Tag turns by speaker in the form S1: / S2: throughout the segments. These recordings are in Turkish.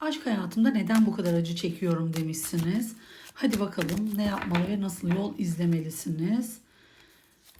S1: Aşk hayatımda neden bu kadar acı çekiyorum demişsiniz. Hadi bakalım ne yapmalı ve nasıl yol izlemelisiniz.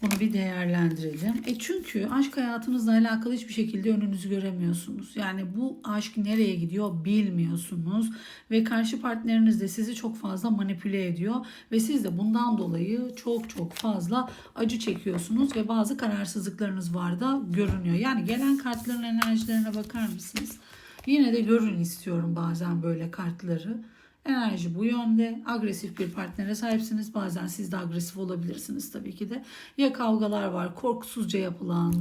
S1: Bunu bir değerlendirelim. E çünkü aşk hayatınızla alakalı hiçbir şekilde önünüzü göremiyorsunuz. Yani bu aşk nereye gidiyor bilmiyorsunuz ve karşı partneriniz de sizi çok fazla manipüle ediyor ve siz de bundan dolayı çok çok fazla acı çekiyorsunuz ve bazı kararsızlıklarınız var da görünüyor. Yani gelen kartların enerjilerine bakar mısınız? Yine de görün istiyorum bazen böyle kartları. Enerji bu yönde. Agresif bir partnere sahipsiniz. Bazen siz de agresif olabilirsiniz tabii ki de. Ya kavgalar var, korkusuzca yapılan,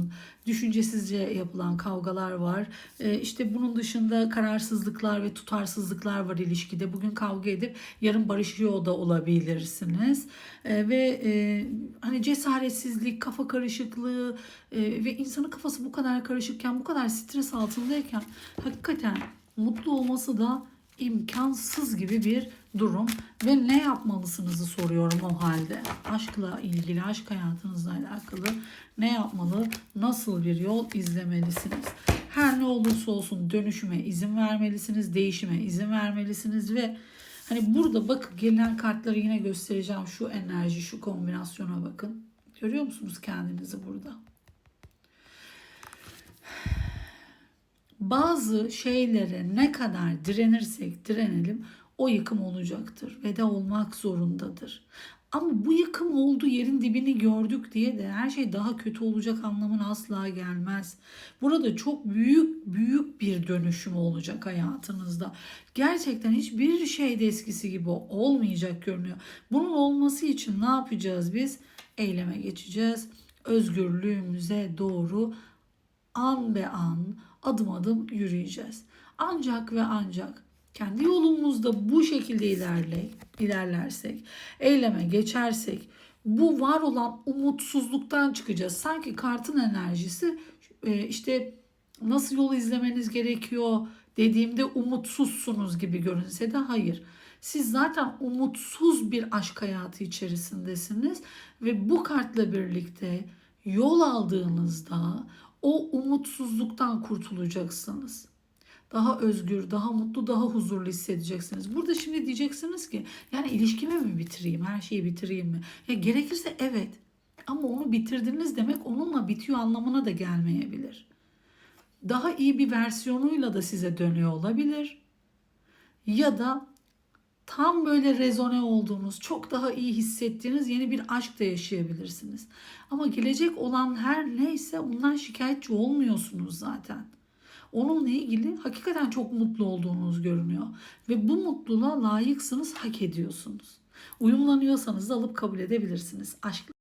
S1: düşüncesizce yapılan kavgalar var. Ee, işte bunun dışında kararsızlıklar ve tutarsızlıklar var ilişkide. Bugün kavga edip yarın barışıyor da olabilirsiniz. Ee, ve e, hani cesaretsizlik, kafa karışıklığı e, ve insanın kafası bu kadar karışıkken, bu kadar stres altındayken hakikaten mutlu olması da imkansız gibi bir durum ve ne yapmalısınızı soruyorum o halde. Aşkla ilgili, aşk hayatınızla alakalı ne yapmalı, nasıl bir yol izlemelisiniz? Her ne olursa olsun dönüşüme izin vermelisiniz, değişime izin vermelisiniz ve hani burada bakın gelen kartları yine göstereceğim şu enerji, şu kombinasyona bakın. Görüyor musunuz kendinizi burada? Bazı şeylere ne kadar direnirsek direnelim o yıkım olacaktır ve de olmak zorundadır. Ama bu yıkım olduğu yerin dibini gördük diye de her şey daha kötü olacak anlamına asla gelmez. Burada çok büyük büyük bir dönüşüm olacak hayatınızda. Gerçekten hiçbir şey de eskisi gibi olmayacak görünüyor. Bunun olması için ne yapacağız biz? Eyleme geçeceğiz. Özgürlüğümüze doğru an be an, adım adım yürüyeceğiz. Ancak ve ancak kendi yolumuzda bu şekilde ilerle, ilerlersek, eyleme geçersek, bu var olan umutsuzluktan çıkacağız. Sanki kartın enerjisi e, işte nasıl yol izlemeniz gerekiyor dediğimde umutsuzsunuz gibi görünse de hayır. Siz zaten umutsuz bir aşk hayatı içerisindesiniz ve bu kartla birlikte yol aldığınızda o umutsuzluktan kurtulacaksınız. Daha özgür, daha mutlu, daha huzurlu hissedeceksiniz. Burada şimdi diyeceksiniz ki yani ilişkimi mi bitireyim, her şeyi bitireyim mi? Ya gerekirse evet. Ama onu bitirdiniz demek onunla bitiyor anlamına da gelmeyebilir. Daha iyi bir versiyonuyla da size dönüyor olabilir. Ya da tam böyle rezone olduğunuz, çok daha iyi hissettiğiniz yeni bir aşk da yaşayabilirsiniz. Ama gelecek olan her neyse ondan şikayetçi olmuyorsunuz zaten. Onunla ilgili hakikaten çok mutlu olduğunuz görünüyor. Ve bu mutluluğa layıksınız, hak ediyorsunuz. Uyumlanıyorsanız da alıp kabul edebilirsiniz. Aşk